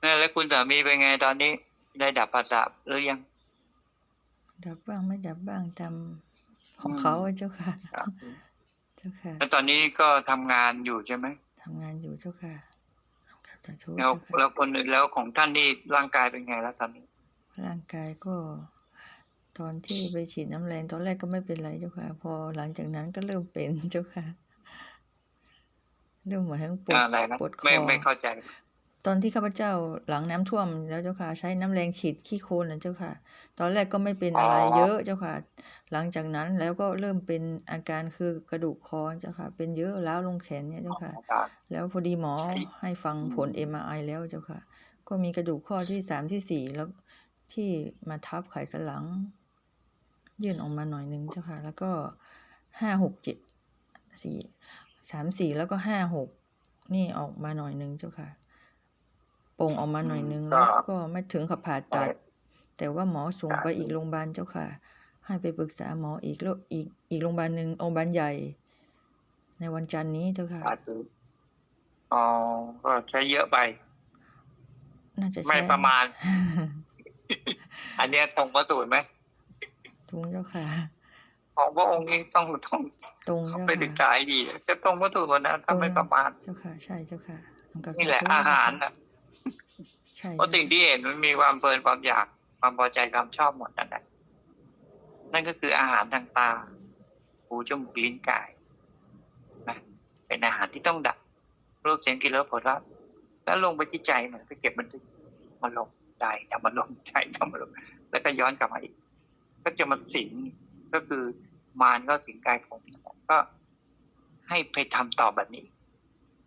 แล้วคุณสามีเป็นไงตอนนี้ ได้ดับภาษาหรือยัง ดับบ้างไม่ดับบ้างตามของอืมเขาอะเจ้าค่ะครับเจ้าค่ะ แล้วตอนนี้ก็ทำงานอยู่ใช่ไหมทำงานอยู่เจ้าค่ะสาธุแล้วเจ้าค่ะแล้วคนอื่นแล้วของท่านนี่ร่างกายเป็นไงแล้วตอนนี้ ร่างกายก็ ตอนที่ไปฉีดน้ำแรงตอนแรกก็ไม่เป็นไรเจ้าค่ะ พอหลังจากนั้นก็เริ่มเป็นเจ้าค่ะเริ่มเหมือนทั้งปวดอะไรนะปวดคไม่อไม่เข้าใจ ตอนที่ข้าพเจ้าหลังน้ำท่วมแล้วเจ้าค่ะ ใช้น้ำแรงฉีดขี้โคลนนะเจ้าค่ะ ตอนแรกก็ไม่เป็นอะไรอ๋อเยอะเจ้าค่ะ หลังจากนั้นแล้วก็เริ่มเป็นอาการคือกระดูกคอเจ้าค่ะ เป็นเยอะล้าวลงแขนเนี่ยเจ้าค่ะครับแล้วพอดีหมอใช่ให้ฟังผลอืม MRI แล้วเจ้าค่ะ ก็มีกระดูกข้อที่สามที่สี่แล้วที่มาทับไขสันหลัง ยื่นออกมาหน่อยหนึงเจ้าค่ะ แล้วก็ห้าหกเจ็ดสี่สามสี่แล้วก็ห้าหกนี่ออกมาหน่อยหนึงเจ้าค่ะโป่งออกมาหน่อยหนึงก็แล้วก็ไม่ถึงกับผ่าตัดใช่แต่ว่าหมอส่งครับไปอีกโรงพยาบาลเจ้าค่ะ ให้ไปปรึกษาหมออีกแล้วอีกอีกโรงพยาบาลหนึ่งโรงพยาบาลใหญ่ ในวันจันทร์นี้เจ้าค่ะอาจจะอ๋อก็ใช้เยอะไป น่าจะไม่ใช่ประมาณ อันเนี้ยตรงประสูตรไหมทุงเจ้าค่ะของพระองค์นี้ต้องต้องตรงต้องเจ้าไปศึกค่ะษาให้ดี จะตรงประสูตรวันนั้นถ้าไม่ประมาณเจ้าค่ะ ใช่เจ้าค่ะทำกับนี่แหละสธุอาหารนะใช่ เพราะสิ่งที่เห็นมันมีความเพลินความอยากความพอใจความชอบหมดนั่นแหละนั่นก็คืออาหารทางตา หูจมูกลิ้นกายนะเป็นอาหารที่ต้องดับรูปเสียงกลิ่นรสผลลัพธ์แล้วลงไปที่ใจมันไปเก็บมันทึกมันลงใจทำมันลงใจทำมันลงแล้วก็ย้อนกลับมาอีก ก็จะมาสิงก็คือมารก็สิงกายผมก็ให้ไปทำต่อแบบนี้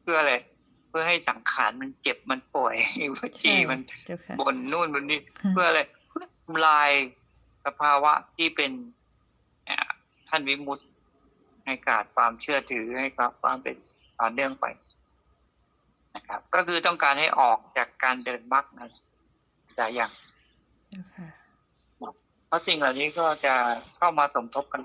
เพื่ออะไรเพื่อให้สังขารมันเจ็บมันป่วยวจีใช่มันเจ้าค่ะบนนู่นบนนี้เพื่ออะไรเพื่อทำลายสภาวะที่เป็นอ่าท่านวิมุตติให้ขาดความเชื่อถือให้ความความเป็นต่อเนื่องไปนะครับ ก็คือต้องการให้ออกจากการเดินมรรคนั่นแต่อย่างเจ้าค่ะเพราะสิ่งเหล่านี้ก็จะเข้ามาสมทบกัน